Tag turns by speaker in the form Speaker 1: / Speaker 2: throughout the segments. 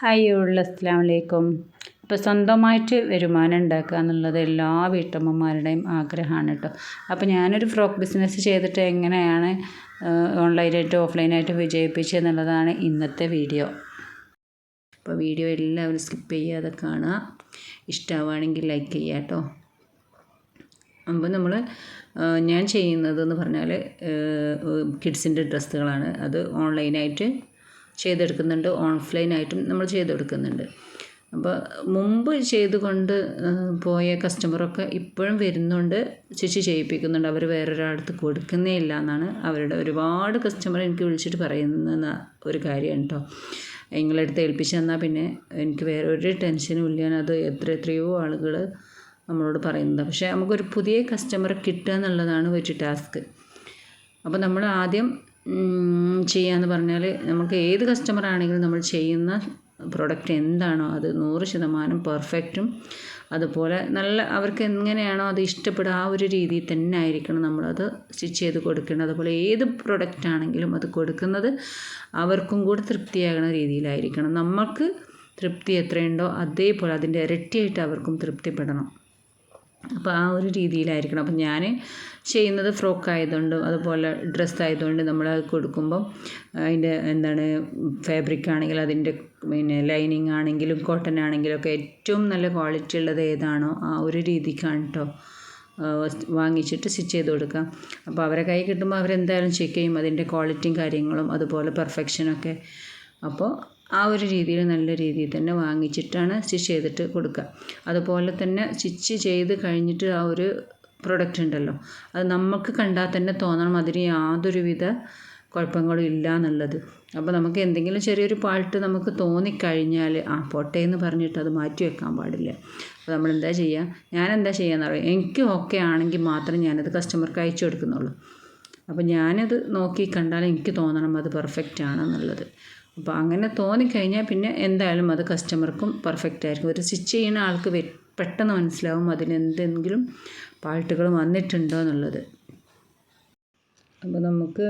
Speaker 1: Hi ഉള്ള അസ്സാം വലൈക്കും ഇപ്പോൾ സ്വന്തമായിട്ട് വരുമാനം ഉണ്ടാക്കുക എന്നുള്ളത് എല്ലാ വീട്ടമ്മമാരുടെയും ആഗ്രഹമാണ് കേട്ടോ. അപ്പോൾ ഞാനൊരു ഫ്രോക്ക് ബിസിനസ് ചെയ്തിട്ട് എങ്ങനെയാണ് ഓൺലൈനായിട്ട് ഓഫ്ലൈനായിട്ട് വിജയിപ്പിച്ചത് എന്നുള്ളതാണ് ഇന്നത്തെ വീഡിയോ അപ്പോൾ വീഡിയോ എല്ലാവരും സ്കിപ്പ് ചെയ്യാതെ കാണുക. ഇഷ്ടമാവുകയാണെങ്കിൽ ലൈക്ക് ചെയ്യുക കേട്ടോ. അപ്പോൾ നമ്മൾ ഞാൻ ചെയ്യുന്നതെന്ന് പറഞ്ഞാൽ കിഡ്സിന്റെ ഡ്രസ്സുകളാണ് അത് ഓൺലൈനായിട്ട് ചെയ്തെടുക്കുന്നുണ്ട്. ഓൺലൈനായിട്ടും നമ്മൾ ചെയ്തെടുക്കുന്നുണ്ട്. അപ്പോൾ മുമ്പ് ചെയ്തുകൊണ്ട് പോയ കസ്റ്റമറൊക്കെ ഇപ്പോഴും വരുന്നുണ്ട്. ചേച്ചി ചെയ്യിപ്പിക്കുന്നുണ്ട്. അവർ വേറൊരാളടുത്ത് കൊടുക്കുന്നേ ഇല്ല എന്നാണ് അവരുടെ ഒരുപാട് കസ്റ്റമർ എനിക്ക് വിളിച്ചിട്ട് പറയുന്ന ഒരു കാര്യമാണ് കേട്ടോ നിങ്ങളെടുത്ത് ഏൽപ്പിച്ച് തന്നാൽ പിന്നെ എനിക്ക് വേറെ ഒരു ടെൻഷനും ഇല്ല. അത് എത്ര എത്രയോ ആളുകൾ നമ്മളോട് പറയുന്നത് പക്ഷേ നമുക്കൊരു പുതിയ കസ്റ്റമറെ കിട്ടുക എന്നുള്ളതാണ് ഒരു ടാസ്ക്. അപ്പോൾ നമ്മൾ ആദ്യം ചെയ്യാന്ന് പറഞ്ഞാൽ നമുക്ക് ഏത് കസ്റ്റമർ ആണെങ്കിലും നമ്മൾ ചെയ്യുന്ന പ്രൊഡക്റ്റ് എന്താണോ അത് നൂറ് ശതമാനം പെർഫെക്റ്റും അതുപോലെ നല്ല അവർക്ക് എങ്ങനെയാണോ അത് ഇഷ്ടപ്പെടുക ആ ഒരു രീതിയിൽ തന്നെ ആയിരിക്കണം നമ്മളത് സ്റ്റിച്ച് ചെയ്ത് കൊടുക്കേണ്ടത്. അതുപോലെ ഏത് പ്രൊഡക്റ്റ് ആണെങ്കിലും അത് കൊടുക്കുന്നത് അവർക്കും കൂടെ തൃപ്തിയാകുന്ന രീതിയിലായിരിക്കണം. നമുക്ക് തൃപ്തി എത്രയുണ്ടോ അതേപോലെ അതിന്റെ ഇരട്ടിയായിട്ട് അവർക്കും തൃപ്തിപ്പെടണം. അപ്പോൾ ആ ഒരു രീതിയിലായിരിക്കണം. അപ്പം ഞാൻ ചെയ്യുന്നത് ഫ്രോക്ക് ആയതുകൊണ്ടും അതുപോലെ ഡ്രസ്സ് ആയതുകൊണ്ട് നമ്മൾ കൊടുക്കുമ്പം അതിന്റെ എന്താണ് ഫാബ്രിക് ആണെങ്കിൽ അതിന്റെ പിന്നെ ലൈനിങ് ആണെങ്കിലും കോട്ടൺ ആണെങ്കിലും ഒക്കെ ഏറ്റവും നല്ല ക്വാളിറ്റി ഉള്ളത് ഏതാണോ ആ ഒരു രീതിക്കാണ് കേട്ടോ വാങ്ങിച്ചിട്ട് സ്റ്റിച്ച് ചെയ്ത് കൊടുക്കാം അപ്പോൾ അവരെ കൈ കിട്ടുമ്പോൾ അവരെന്തായാലും ചെക്ക് ചെയ്യും അതിന്റെ ക്വാളിറ്റിയും കാര്യങ്ങളും അതുപോലെ പെർഫെക്ഷനൊക്കെ അപ്പോൾ ആ ഒരു രീതിയിൽ നല്ല രീതിയിൽ തന്നെ വാങ്ങിച്ചിട്ടാണ് സ്റ്റിച്ച് ചെയ്തിട്ട് കൊടുക്കുക. അതുപോലെ തന്നെ സ്റ്റിച്ച് ചെയ്ത് കഴിഞ്ഞിട്ട് ആ ഒരു പ്രൊഡക്റ്റ് ഉണ്ടല്ലോ. അത് നമുക്ക് കണ്ടാൽ തന്നെ തോന്നണം അതിന് യാതൊരുവിധ കുഴപ്പങ്ങളും ഇല്ല എന്നുള്ളത്. അപ്പോൾ നമുക്ക് എന്തെങ്കിലും ചെറിയൊരു പാട്ട് നമുക്ക് തോന്നിക്കഴിഞ്ഞാൽ ആ പോട്ടെ എന്ന് പറഞ്ഞിട്ട് അത് മാറ്റി വെക്കാൻ പാടില്ല. അപ്പോൾ നമ്മൾ എന്താ ചെയ്യുക? ഞാൻ എന്താ പറയാം എനിക്ക് ഓക്കെ ആണെങ്കിൽ മാത്രം ഞാനത് കസ്റ്റമർക്ക് അയച്ചു കൊടുക്കുന്നുള്ളൂ. അപ്പോൾ ഞാനത് നോക്കി കണ്ടാൽ എനിക്ക് തോന്നണം അത് പെർഫെക്റ്റ് ആണെന്നുള്ളത്. അപ്പോൾ അങ്ങനെ തോന്നിക്കഴിഞ്ഞാൽ പിന്നെ എന്തായാലും അത് കസ്റ്റമർക്കും പെർഫെക്റ്റ് ആയിരിക്കും. ഒരു സ്റ്റിച്ച് ചെയ്യുന്ന ആൾക്ക് പെട്ടെന്ന് മനസ്സിലാവും അതിന് എന്തെങ്കിലും പാട്ടുകൾ വന്നിട്ടുണ്ടോ എന്നുള്ളത്. അപ്പോൾ നമുക്ക്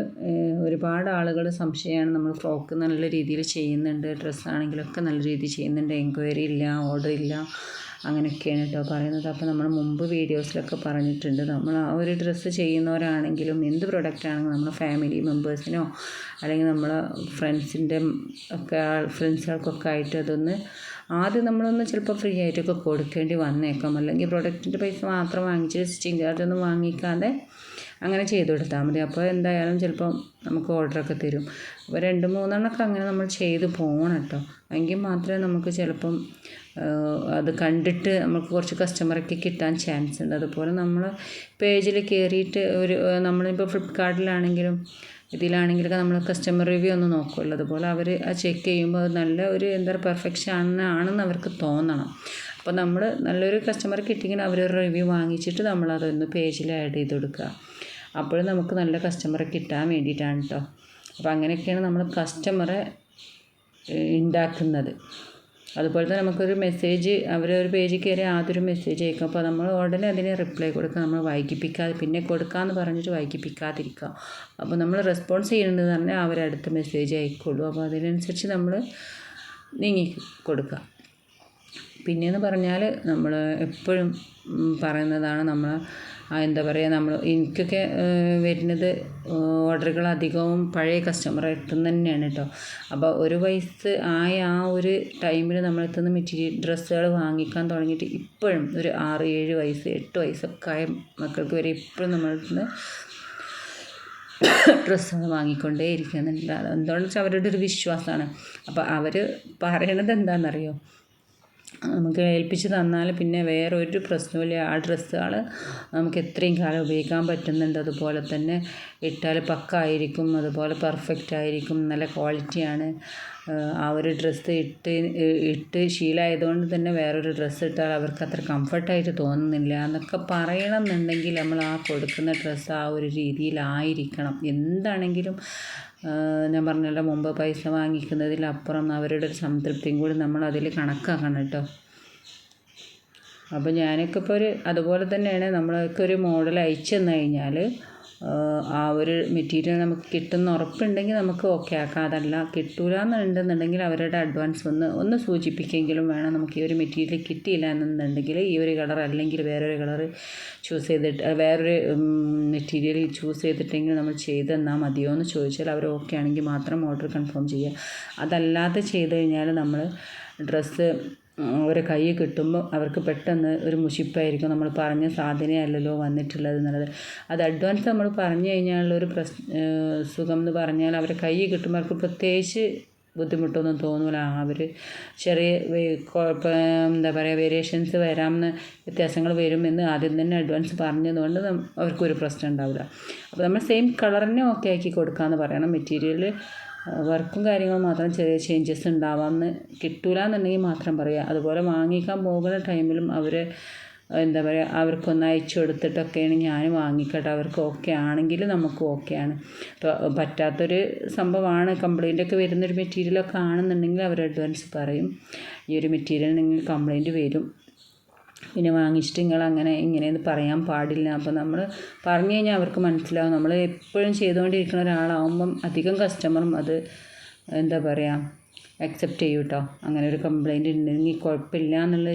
Speaker 1: ഒരുപാട് ആളുകൾ സംശയമാണ്. നമ്മൾ ഫ്രോക്ക് നല്ല രീതിയിൽ ചെയ്യുന്നുണ്ട് ഡ്രസ്സാണെങ്കിലൊക്കെ നല്ല രീതിയിൽ ചെയ്യുന്നുണ്ട്. എൻക്വയറി ഇല്ല ഓർഡർ ഇല്ല. അങ്ങനെയൊക്കെയാണ് കേട്ടോ പറയുന്നത്. അപ്പോൾ നമ്മൾ മുമ്പ് വീഡിയോസിലൊക്കെ പറഞ്ഞിട്ടുണ്ട്. നമ്മൾ ആ ഒരു ഡ്രസ്സ് ചെയ്യുന്നവരാണെങ്കിലും എന്ത് പ്രൊഡക്റ്റ് ആണെങ്കിലും നമ്മുടെ ഫാമിലി മെമ്പേഴ്സിനോ അല്ലെങ്കിൽ നമ്മളെ ഫ്രണ്ട്സിന്റെ ഒക്കെ ഫ്രണ്ട്സുകൾക്കൊക്കെ ആയിട്ട് അതൊന്ന് ആദ്യം നമ്മളൊന്ന് ചിലപ്പോൾ ഫ്രീ ആയിട്ടൊക്കെ കൊടുക്കേണ്ടി വന്നേക്കാം. അല്ലെങ്കിൽ പ്രൊഡക്റ്റിന്റെ പൈസ മാത്രം വാങ്ങിച്ച് സ്റ്റിച്ചിങ് ചാർജൊന്നും വാങ്ങിക്കാതെ അങ്ങനെ ചെയ്ത് കൊടുത്താൽ മതി. അപ്പോൾ എന്തായാലും ചിലപ്പോൾ നമുക്ക് ഓർഡറൊക്കെ തരും. അപ്പോൾ രണ്ട് മൂന്നെണ്ണമൊക്കെ അങ്ങനെ നമ്മൾ ചെയ്ത് പോകണം കേട്ടോ എങ്കിൽ മാത്രമേ നമുക്ക് ചിലപ്പം അത് കണ്ടിട്ട് നമുക്ക് കുറച്ച് കസ്റ്റമറൊക്കെ കിട്ടാൻ ചാൻസ് ഉണ്ട്. അതുപോലെ നമ്മൾ പേജിൽ കയറിയിട്ട് ഒരു നമ്മളിപ്പോൾ ഫ്ലിപ്പ്കാർട്ടിലാണെങ്കിലും ഇതിലാണെങ്കിലൊക്കെ നമ്മൾ കസ്റ്റമർ റിവ്യൂ ഒന്ന് നോക്കുമല്ലോ അതുപോലെ അവർ ചെക്ക് ചെയ്യുമ്പോൾ അത് നല്ല ഒരു എന്താ പറയുക പെർഫെക്ഷൻ ആണെന്ന് അവർക്ക് തോന്നണം. അപ്പോൾ നമ്മൾ നല്ലൊരു കസ്റ്റമർ കിട്ടിയെങ്കിൽ അവരൊരു റിവ്യൂ വാങ്ങിച്ചിട്ട് നമ്മൾ അതൊന്ന് പേജിൽ ആഡ് ചെയ്ത് കൊടുക്കുക. അപ്പോഴും നമുക്ക് നല്ല കസ്റ്റമറെ കിട്ടാൻ വേണ്ടിയിട്ടാണ് കേട്ടോ അപ്പോൾ അങ്ങനെയൊക്കെയാണ് നമ്മൾ കസ്റ്റമറെ ഉണ്ടാക്കുന്നത് അതുപോലെ തന്നെ നമുക്കൊരു മെസ്സേജ് അവരൊരു പേജിൽ കയറി ആദ്യം മെസ്സേജ് അയക്കും. അപ്പോൾ നമ്മൾ ഉടനെ അതിന് റിപ്ലൈ കൊടുക്കുക. നമ്മൾ വൈകിപ്പിക്കാതെ പിന്നെ കൊടുക്കാമെന്ന് പറഞ്ഞിട്ട് വൈകിപ്പിക്കാതിരിക്കുക. അപ്പോൾ നമ്മൾ റെസ്പോൺസ് ചെയ്യേണ്ടതെന്ന് പറഞ്ഞാൽ അവരടുത്ത് മെസ്സേജ് അയക്കുള്ളൂ. അപ്പോൾ അതിനനുസരിച്ച് നമ്മൾ നീങ്ങി കൊടുക്കുക. പിന്നെയെന്ന് പറഞ്ഞാൽ നമ്മൾ എപ്പോഴും പറയുന്നതാണ് നമ്മൾ എന്താ പറയുക നമ്മൾ എനിക്കൊക്കെ വരുന്നത് ഓർഡറുകൾ അധികവും പഴയ കസ്റ്റമർ എത്തുന്നത് തന്നെയാണ് കേട്ടോ അപ്പോൾ ഒരു വയസ്സ് ആയ ആ ഒരു ടൈമിൽ നമ്മൾ എത്തുന്ന മെറ്റീരിയൽ ഡ്രസ്സുകൾ വാങ്ങിക്കാൻ തുടങ്ങിയിട്ട് ഇപ്പോഴും ഒരു ആറ് ഏഴ് വയസ്സ് എട്ട് വയസ്സൊക്കെ ആയ മക്കൾക്ക് വരെ ഇപ്പോഴും നമ്മൾ ഡ്രസ്സുകൾ വാങ്ങിക്കൊണ്ടേ ഇരിക്കുന്നുണ്ട്. എന്തുകൊണ്ടെന്ന് വെച്ചാൽ അവരുടെ ഒരു വിശ്വാസമാണ് അപ്പോൾ അവർ പറയണത് എന്താണെന്നറിയോ? നമുക്ക് ഏൽപ്പിച്ച് തന്നാൽ പിന്നെ വേറെ ഒരു പ്രശ്നമില്ല ആ ഡ്രസ്സുകൾ നമുക്ക് എത്രയും കാലം ഉപയോഗിക്കാൻ പറ്റുന്നുണ്ട്. അതുപോലെ തന്നെ ഇട്ടാൽ പക്കായിരിക്കും. അതുപോലെ പെർഫെക്റ്റ് ആയിരിക്കും. നല്ല ക്വാളിറ്റിയാണ്. ആ ഒരു ഡ്രസ്സ് ഇട്ട് ഇട്ട് ശീലമായതുകൊണ്ട് തന്നെ വേറൊരു ഡ്രസ്സ് ഇട്ടാൽ അവർക്ക് അത്ര കംഫർട്ടായിട്ട് തോന്നുന്നില്ല. എന്നൊക്കെ പറയണമെന്നുണ്ടെങ്കിൽ നമ്മൾ ആ കൊടുക്കുന്ന ഡ്രസ്സ് ആ ഒരു രീതിയിലായിരിക്കണം. എന്താണെങ്കിലും ഞാൻ പറഞ്ഞല്ലോ മുമ്പ് പൈസ വാങ്ങിക്കുന്നതിലപ്പുറം അവരുടെ ഒരു സംതൃപ്തിയും കൂടി നമ്മൾ അതിൽ കണക്കാക്കണം കേട്ടോ. അപ്പോൾ ഞാനൊക്കെ ഇപ്പോൾ ഒരു അതുപോലെ തന്നെയാണ് നമ്മൾക്കൊരു മോഡൽ അയച്ചു തന്നു കഴിഞ്ഞാൽ ആ ഒരു മെറ്റീരിയൽ നമുക്ക് കിട്ടുന്ന ഉറപ്പുണ്ടെങ്കിൽ നമുക്ക് ഓക്കെ ആക്കാം. അതല്ല കിട്ടൂല എന്നുണ്ടെന്നുണ്ടെങ്കിൽ അവരുടെ അഡ്വാൻസ് ഒന്ന് ഒന്ന് സൂചിപ്പിക്കെങ്കിലും വേണം. നമുക്ക് ഈ ഒരു മെറ്റീരിയൽ കിട്ടിയില്ല എന്നുണ്ടെങ്കിൽ ഈ ഒരു കളർ അല്ലെങ്കിൽ വേറൊരു കളർ ചൂസ് ചെയ്തിട്ട് വേറൊരു മെറ്റീരിയൽ ചൂസ് ചെയ്തിട്ടെങ്കിൽ നമ്മൾ ചെയ്ത് തന്നാൽ മതിയോ എന്ന് ചോദിച്ചാൽ അവർ ഓക്കെ ആണെങ്കിൽ മാത്രം ഓർഡർ കൺഫേം ചെയ്യുക. അതല്ലാതെ ചെയ്ത് കഴിഞ്ഞാൽ നമ്മൾ ഡ്രസ്സ് ഒരു കൈ കിട്ടുമ്പോൾ അവർക്ക് പെട്ടെന്ന് ഒരു മുഷിപ്പായിരിക്കും. നമ്മൾ പറഞ്ഞ സാധനമല്ലല്ലോ വന്നിട്ടുള്ളത് എന്നുള്ളത്. അത് അഡ്വാൻസ് നമ്മൾ പറഞ്ഞു കഴിഞ്ഞാലുള്ളൊരു പ്രശ്ന സുഖം എന്ന് പറഞ്ഞാൽ അവരെ കൈ കിട്ടുമ്പോൾ അവർക്ക് പ്രത്യേകിച്ച് ബുദ്ധിമുട്ടൊന്നും തോന്നില്ല അവർ ചെറിയ കുഴപ്പം എന്താ പറയുക വേരിയേഷൻസ് വരാമെന്ന് വ്യത്യാസങ്ങൾ വരുമെന്ന് ആദ്യം തന്നെ അഡ്വാൻസ് പറഞ്ഞതുകൊണ്ട് അവർക്കൊരു പ്രശ്നം ഉണ്ടാവില്ല. അപ്പോൾ നമ്മൾ സെയിം കളർ തന്നെ ഓക്കെ ആക്കി കൊടുക്കാമെന്ന് പറയണം. മെറ്റീരിയൽ വർക്കും കാര്യങ്ങളും മാത്രം ചെറിയ ചേഞ്ചസ് ഉണ്ടാവാമെന്ന് കിട്ടൂല എന്നുണ്ടെങ്കിൽ മാത്രം പറയുക അതുപോലെ വാങ്ങിക്കാൻ പോകുന്ന ടൈമിലും അവർ എന്താ പറയുക അവർക്കൊന്ന് അയച്ചു കൊടുത്തിട്ടൊക്കെയാണ് ഞാൻ വാങ്ങിക്കട്ടെ. അവർക്ക് ഓക്കെ ആണെങ്കിൽ നമുക്ക് ഓക്കെയാണ് ഇപ്പോൾ പറ്റാത്തൊരു സംഭവമാണ് കംപ്ലൈന്റ് ഒക്കെ വരുന്നൊരു മെറ്റീരിയലൊക്കെ ആണെന്നുണ്ടെങ്കിൽ അവർ അഡ്വാൻസ് പറയും. ഈ ഒരു മെറ്റീരിയൽ നിങ്ങൾ കംപ്ലൈന്റ് വരും. പിന്നെ വാങ്ങിച്ചിട്ട് നിങ്ങൾ അങ്ങനെ ഇങ്ങനെയെന്ന് പറയാൻ പാടില്ല. അപ്പോൾ നമ്മൾ പറഞ്ഞു കഴിഞ്ഞാൽ അവർക്ക് മനസ്സിലാവും. നമ്മൾ എപ്പോഴും ചെയ്തുകൊണ്ടിരിക്കുന്ന ഒരാളാവുമ്പം അധികം കസ്റ്റമറും അത് എന്താ പറയുക അക്സെപ്റ്റ് ചെയ്യും കേട്ടോ അങ്ങനെ ഒരു കംപ്ലൈന്റ് ഉണ്ടെങ്കിൽ കുഴപ്പമില്ല എന്നുള്ള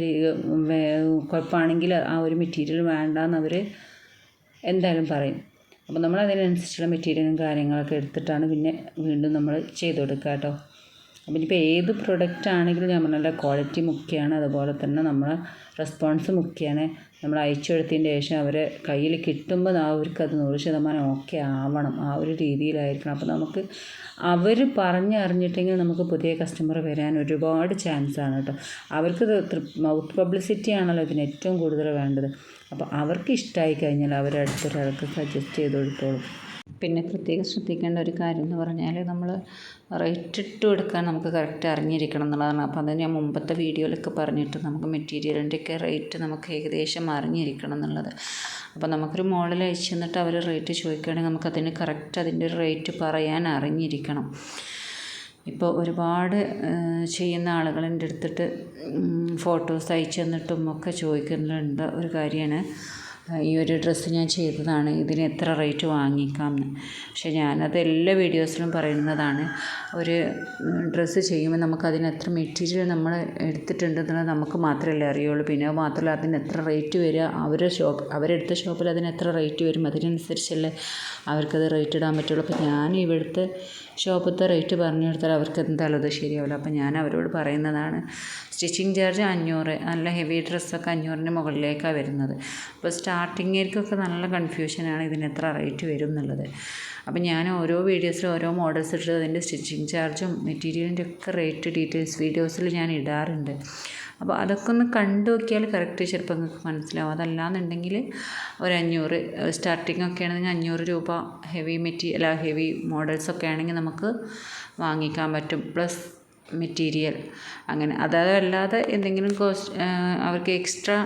Speaker 1: കുഴപ്പമാണെങ്കിൽ ആ ഒരു മെറ്റീരിയൽ വേണ്ട അവർ എന്തായാലും പറയും. അപ്പോൾ നമ്മൾ അതിനനുസരിച്ചുള്ള മെറ്റീരിയലും കാര്യങ്ങളൊക്കെ എടുത്തിട്ടാണ് പിന്നെ വീണ്ടും നമ്മൾ ചെയ്ത് കൊടുക്കുക കേട്ടോ അപ്പം ഇനിയിപ്പോൾ ഏത് പ്രൊഡക്റ്റ് ആണെങ്കിലും ഞാൻ പറഞ്ഞല്ലോ ക്വാളിറ്റി മുഖ്യമാണ് അതുപോലെ തന്നെ നമ്മൾ റെസ്പോൺസ് മുഖ്യമാണ് നമ്മൾ അയച്ചു കൊടുത്തതിന്റെ ശേഷം അവരെ കയ്യിൽ കിട്ടുമ്പോൾ അവർക്കത് നൂറ് ശതമാനം ഓക്കെ ആവണം ആ ഒരു രീതിയിലായിരിക്കണം. അപ്പോൾ നമുക്ക് അവർ പറഞ്ഞറിഞ്ഞിട്ടെങ്കിൽ നമുക്ക് പുതിയ കസ്റ്റമർ വരാൻ ഒരുപാട് ചാൻസ് ആണ് കേട്ടോ. അവർക്ക് മൗത്ത് പബ്ലിസിറ്റി ആണല്ലോ ഇതിന് ഏറ്റവും കൂടുതൽ വേണ്ടത്. അപ്പോൾ അവർക്ക് ഇഷ്ടമായി കഴിഞ്ഞാൽ അവരടുത്തൊരാൾക്ക് സജസ്റ്റ് ചെയ്ത് കൊടുത്തോളും. പിന്നെ പ്രത്യേകം ശ്രദ്ധിക്കേണ്ട ഒരു കാര്യം എന്ന് പറഞ്ഞാൽ നമ്മൾ റേറ്റ് ഇട്ട് കൊടുക്കാൻ നമുക്ക് കറക്റ്റ് അറിഞ്ഞിരിക്കണം എന്നുള്ളതാണ്. അപ്പോൾ അത് ഞാൻ മുമ്പത്തെ വീഡിയോയിലൊക്കെ പറഞ്ഞിട്ട് നമുക്ക് മെറ്റീരിയലിന്റെയൊക്കെ റേറ്റ് നമുക്ക് ഏകദേശം അറിഞ്ഞിരിക്കണം എന്നുള്ളത്. അപ്പോൾ നമുക്കൊരു മോഡൽ അയച്ചു തന്നിട്ട് അവർ റേറ്റ് ചോദിക്കുകയാണെങ്കിൽ നമുക്കതിന് കറക്റ്റ് അതിന്റെ റേറ്റ് പറയാൻ അറിഞ്ഞിരിക്കണം. ഇപ്പോൾ ഒരുപാട് ചെയ്യുന്ന ആളുകൾ എന്റെ അടുത്തിട്ട് ഫോട്ടോസ് അയച്ചു തന്നിട്ടും ഒക്കെ ചോദിക്കുന്നുണ്ട്. ഒരു കാര്യമാണ് ഈ ഒരു ഡ്രസ്സ് ഞാൻ ചെയ്തതാണ്. ഇതിന് എത്ര റേറ്റ് വാങ്ങിക്കാം എന്ന് പക്ഷേ ഞാനത് എല്ലാ വീഡിയോസിലും പറയുന്നതാണ്. ഒരു ഡ്രസ്സ് ചെയ്യുമ്പോൾ നമുക്ക് അതിന് എത്ര മെറ്റീരിയൽ നമ്മൾ എടുത്തിട്ടുണ്ടെന്നുള്ളത് നമുക്ക് മാത്രമല്ലേ അറിയുള്ളൂ. പിന്നെ മാത്രമല്ല അതിന് എത്ര റേറ്റ് വരിക അവരുടെ ഷോപ്പ് അവരെടുത്ത ഷോപ്പിൽ അതിന് എത്ര റേറ്റ് വരും അതിനനുസരിച്ചല്ലേ അവർക്കത് റേറ്റ് ഇടാൻ പറ്റുള്ളൂ. അപ്പോൾ ഞാൻ ഇവിടുത്തെ ഷോപ്പത്തെ റേറ്റ് പറഞ്ഞു കൊടുത്താൽ അവർക്ക് എന്തായാലും അത് ശരിയാവില്ല. അപ്പം ഞാൻ അവരോട് പറയുന്നതാണ് സ്റ്റിച്ചിങ് ചാർജ് അഞ്ഞൂറ് നല്ല ഹെവി ഡ്രസ്സൊക്കെ അഞ്ഞൂറിന് മുകളിലേക്കാണ് വരുന്നത്. അപ്പോൾ സ്റ്റാർട്ടിങ്ങിലേക്കൊക്കെ നല്ല കൺഫ്യൂഷനാണ് ഇതിന് എത്ര റേറ്റ് വരും എന്നുള്ളത്. അപ്പം ഞാൻ ഓരോ വീഡിയോസിലും ഓരോ മോഡൽസ് ഇട്ട് അതിന്റെ സ്റ്റിച്ചിങ് ചാർജും മെറ്റീരിയലിന്റെ ഒക്കെ റേറ്റ് ഡീറ്റെയിൽസ് വീഡിയോസിൽ ഞാൻ ഇടാറുണ്ട്. അപ്പോൾ അതൊക്കെ ഒന്ന് കണ്ടു നോക്കിയാൽ കറക്റ്റ് ചിലപ്പോൾ നിങ്ങൾക്ക് മനസ്സിലാവും. അതല്ലാന്നുണ്ടെങ്കിൽ ഒരു അഞ്ഞൂറ് സ്റ്റാർട്ടിംഗ് ഒക്കെ ആണെങ്കിൽ അഞ്ഞൂറ് രൂപ ഹെവി മെറ്റീരിയൽ അല്ല ഹെവി മോഡൽസ് ഒക്കെ ആണെങ്കിൽ നമുക്ക് വാങ്ങിക്കാൻ പറ്റും. പ്ലസ് മെറ്റീരിയൽ അങ്ങനെ. അതായത് അല്ലാതെ എന്തെങ്കിലും കോസ്റ്റ് അവർക്ക് എക്സ്ട്രാ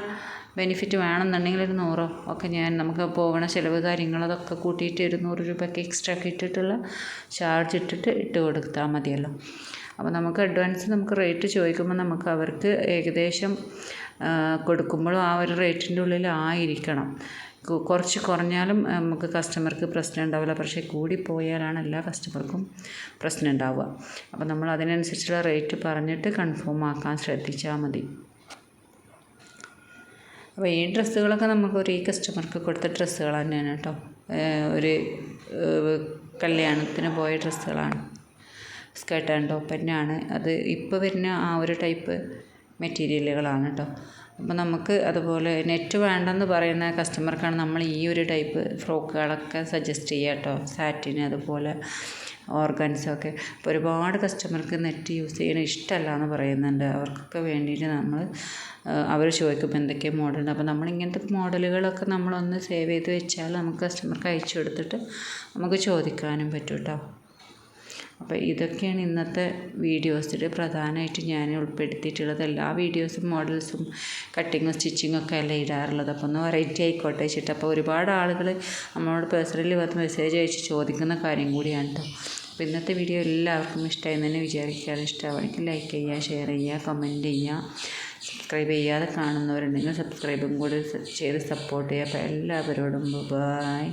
Speaker 1: ബെനിഫിറ്റ് വേണമെന്നുണ്ടെങ്കിൽ ഒരു നൂറോ ഒക്കെ ഞാൻ നമുക്ക് പോകണ ചിലവ് കാര്യങ്ങൾ അതൊക്കെ കൂട്ടിയിട്ട് ഒരു നൂറ് രൂപയ്ക്ക് എക്സ്ട്രാ ഒക്കെ ഇട്ടിട്ടുള്ള ചാർജ് ഇട്ടിട്ട് ഇട്ട് കൊടുത്താൽ മതിയല്ലോ. അപ്പോൾ നമുക്ക് അഡ്വാൻസ് നമുക്ക് റേറ്റ് ചോദിക്കുമ്പോൾ നമുക്ക് അവർക്ക് ഏകദേശം കൊടുക്കുമ്പോഴും ആ ഒരു റേറ്റിന്റെ ഉള്ളിലായിരിക്കണം കുറച്ച് കുറഞ്ഞാലും നമുക്ക് കസ്റ്റമർക്ക് പ്രശ്നം ഉണ്ടാവില്ല. പക്ഷേ കൂടിപ്പോയാലാണ് എല്ലാ കസ്റ്റമർക്കും പ്രശ്നം ഉണ്ടാവുക. അപ്പോൾ നമ്മൾ അതിനനുസരിച്ചുള്ള റേറ്റ് പറഞ്ഞിട്ട് കൺഫേം ആക്കാൻ ശ്രദ്ധിച്ചാൽ മതി. അപ്പോൾ ഈ ഡ്രസ്സുകളൊക്കെ നമുക്ക് ഒരു ഈ കസ്റ്റമർക്ക് കൊടുത്ത ഡ്രസ്സുകൾ തന്നെയാണ് കേട്ടോ. ഒരു കല്യാണത്തിന് പോയ ഡ്രസ്സുകളാണ്. സ്കേർട്ട് ആൻഡ് ടോപ്പ് തന്നെയാണ് അത് ഇപ്പോൾ വരുന്ന ആ ഒരു ടൈപ്പ് മെറ്റീരിയലുകളാണ് കേട്ടോ അപ്പോൾ നമുക്ക് അതുപോലെ നെറ്റ് വേണ്ടെന്ന് പറയുന്ന കസ്റ്റമർക്കാണ് നമ്മൾ ഈ ഒരു ടൈപ്പ് ഫ്രോക്കുകളൊക്കെ സജസ്റ്റ് ചെയ്യുക കേട്ടോ സാറ്റിന് അതുപോലെ ഓർഗൻസൊക്കെ ഇപ്പോൾ ഒരുപാട് കസ്റ്റമർക്ക് നെറ്റ് യൂസ് ചെയ്യണ ഇഷ്ടമല്ല എന്ന് പറയുന്നുണ്ട്. അവർക്കൊക്കെ വേണ്ടിയിട്ട് നമ്മൾ അവർ ചോദിക്കുമ്പോൾ എന്തൊക്കെ മോഡലുണ്ട് അപ്പോൾ നമ്മൾ ഇങ്ങനത്തെ മോഡലുകളൊക്കെ നമ്മളൊന്ന് സേവ് ചെയ്ത് വെച്ചാൽ നമുക്ക് കസ്റ്റമർക്ക് അയച്ചു കൊടുത്തിട്ട് നമുക്ക് ചോദിക്കാനും പറ്റും കേട്ടോ അപ്പോൾ ഇതൊക്കെയാണ് ഇന്നത്തെ വീഡിയോസിൽ പ്രധാനമായിട്ട് ഞാൻ ഉൾപ്പെടുത്തിയിട്ടുള്ളത്. എല്ലാ വീഡിയോസും മോഡൽസും കട്ടിങ്ങും സ്റ്റിച്ചിങ്ങും ഒക്കെ അല്ലേ ഇടാറുള്ളത്. അപ്പോൾ ഒന്ന് വെറൈറ്റി ആയിക്കോട്ടെ വെച്ചിട്ട്. അപ്പോൾ ഒരുപാട് ആളുകൾ നമ്മളോട് പേഴ്സണലി വന്ന് മെസ്സേജ് അയച്ച് ചോദിക്കുന്ന കാര്യം കൂടിയാണ് കേട്ടോ അപ്പോൾ ഇന്നത്തെ വീഡിയോ എല്ലാവർക്കും ഇഷ്ടമായി തന്നെ വിചാരിക്കാറ് ഇഷ്ടമാണെങ്കിൽ ലൈക്ക് ചെയ്യുക ഷെയർ ചെയ്യുക കമന്റ് ചെയ്യുക സബ്സ്ക്രൈബ് ചെയ്യാതെ കാണുന്നവരുണ്ടെങ്കിൽ സബ്സ്ക്രൈബും കൂടി ചെയ്ത് സപ്പോർട്ട് ചെയ്യുക. അപ്പോൾ എല്ലാവരോടും ബൈ